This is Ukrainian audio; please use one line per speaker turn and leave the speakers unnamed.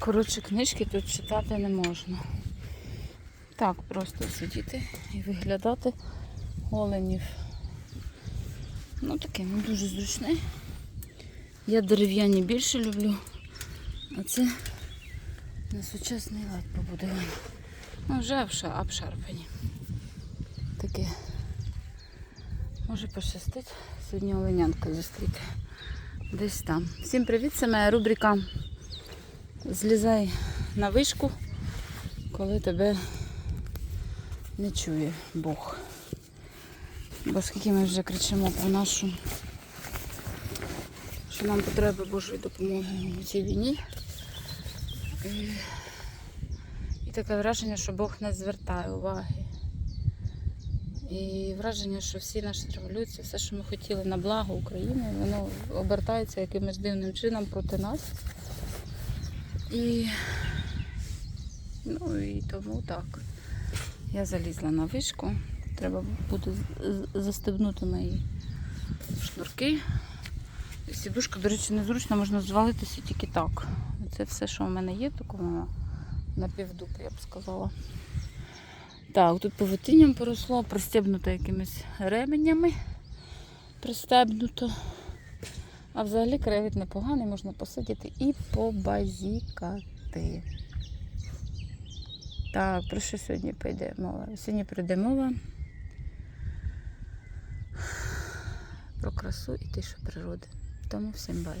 Коротше, книжки тут читати не можна. Так, просто сидіти і виглядати оленів. Ну таке, не дуже зручне. Я дерев'яні більше люблю, а це на сучасний лад побудовані. Ну, вже обшарпані. Таке. Може пощастить сьогодні оленянка зустріти. Десь там. Всім привіт, це моя рубрика Злізай на вишку, коли тебе не чує Бог. Бо скільки ми вже кричимо про нашу, що нам потреба Божої допомоги у цій війні. І, і таке враження, що Бог не звертає уваги. І враження, що всі наші революції, все, що ми хотіли на благо України, воно обертається якимось дивним чином проти нас. І, ну, і тому так. Я залізла на вишку. Треба буде застебнути мої шнурки. І Сідушка, до речі, незручно, можна звалитися тільки так. Це все, що в мене є, такого на півдупи, я б сказала. Так, тут повитинням поросло, пристебнуто якимись ременями. Пристебнуто. А взагалі краєвид непоганий, можна посидіти і побазікати. Так, про що сьогодні прийде мова? Сьогодні прийде мова про красу і тишу природи. Тому всім бай.